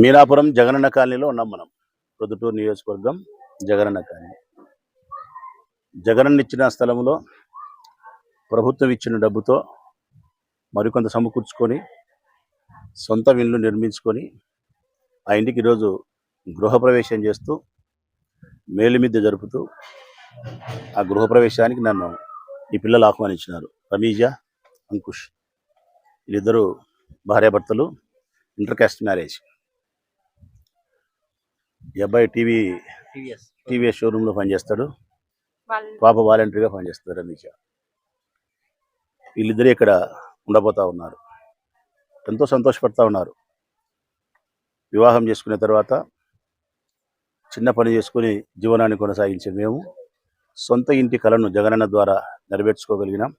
మీనాపురం జగనన్న కాలనీలో ఉన్నాం మనం. ప్రొద్దుటూరు నియోజకవర్గం జగనన్న కాలనీ. జగనన్న ఇచ్చిన స్థలంలో ప్రభుత్వం ఇచ్చిన డబ్బుతో మరికొంత సమకూర్చుకొని సొంత ఇల్లు నిర్మించుకొని ఆ ఇంటికి ఈరోజు గృహప్రవేశం చేస్తూ మేలుమిద్ద జరుపుతూ ఆ గృహప్రవేశానికి నన్ను ఈ పిల్లలు ఆహ్వానించినారు. రమీజ అంకుష్ వీళ్ళిద్దరూ భార్యాభర్తలు ఇంటర్ కాస్ట్ మ్యారేజ్. ఈ అబ్బాయి టీవీ టీవీఎస్. షోరూంలో పనిచేస్తాడు. వాళ్ళు పాప వాలంటరీగా పనిచేస్తుంది రమేష్. వీళ్ళిద్దరే ఇక్కడ ఉండబోతా ఉన్నారు. ఎంతో సంతోషపడతా ఉన్నారు. వివాహం చేసుకున్న తర్వాత చిన్న పని చేసుకుని జీవనాన్ని కొనసాగించే మేము. సొంత ఇంటి కలను జగనన్న ద్వారా నెరవేర్చుకోగలిగినాం.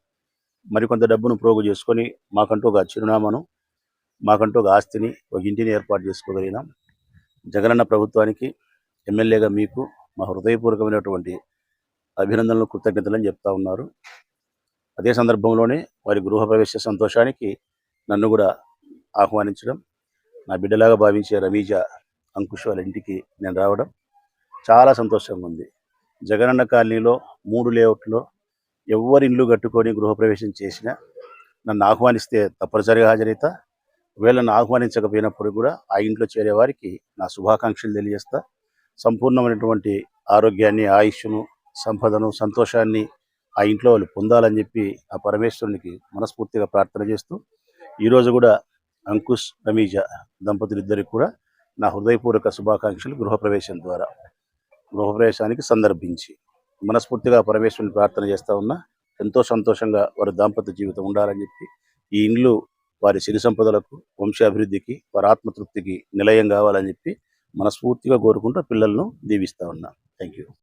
మరికొంత డబ్బును ప్రోగు చేసుకొని మాకంటూ ఒక చిరునామాను మాకంటూ ఒక ఆస్తిని ఒక ఇంటిని ఏర్పాటు చేసుకోగలిగినాం. జగనన్న ప్రభుత్వానికి ఎమ్మెల్యేగా మీకు మా హృదయపూర్వకమైనటువంటి అభినందనలు కృతజ్ఞతలని చెప్తా ఉన్నారు. అదే సందర్భంలోనే వారి గృహప్రవేశ సంతోషానికి నన్ను కూడా ఆహ్వానించడం నా బిడ్డలాగా భావించే రమీజ అంకుష్ వాళ్ళ ఇంటికి నేను రావడం చాలా సంతోషంగా ఉంది. జగనన్న కాలనీలో మూడు లేఅవుట్లో ఎవరి ఇల్లు కట్టుకొని గృహప్రవేశం చేసినా నన్ను ఆహ్వానిస్తే తప్పనిసరిగా హాజరైతా. ఒకవేళ ఆహ్వానించకపోయినప్పుడు కూడా ఆ ఇంట్లో చేరేవారికి నా శుభాకాంక్షలు తెలియజేస్తా. సంపూర్ణమైనటువంటి ఆరోగ్యాన్ని ఆయుష్ను సంపదను సంతోషాన్ని ఆ ఇంట్లో వాళ్ళు పొందాలని చెప్పి ఆ పరమేశ్వరునికి మనస్ఫూర్తిగా ప్రార్థన చేస్తూ ఈరోజు కూడా అంకుష్ రమీజ దంపతులిద్దరికి కూడా నా హృదయపూర్వక శుభాకాంక్షలు గృహప్రవేశం ద్వారా గృహప్రవేశానికి సందర్భించి మనస్ఫూర్తిగా ఆ పరమేశ్వరుని ప్రార్థన చేస్తూ ఉన్నా ఎంతో సంతోషంగా వారి దాంపత్య జీవితం ఉండాలని చెప్పి ఈ ఇండ్లు వారి సిరి సంపదలకు వంశాభివృద్ధికి వారి ఆత్మతృప్తికి నిలయం కావాలని చెప్పి మనస్ఫూర్తిగా కోరుకుంటూ పిల్లలను దీవిస్తా ఉన్నా. Thank you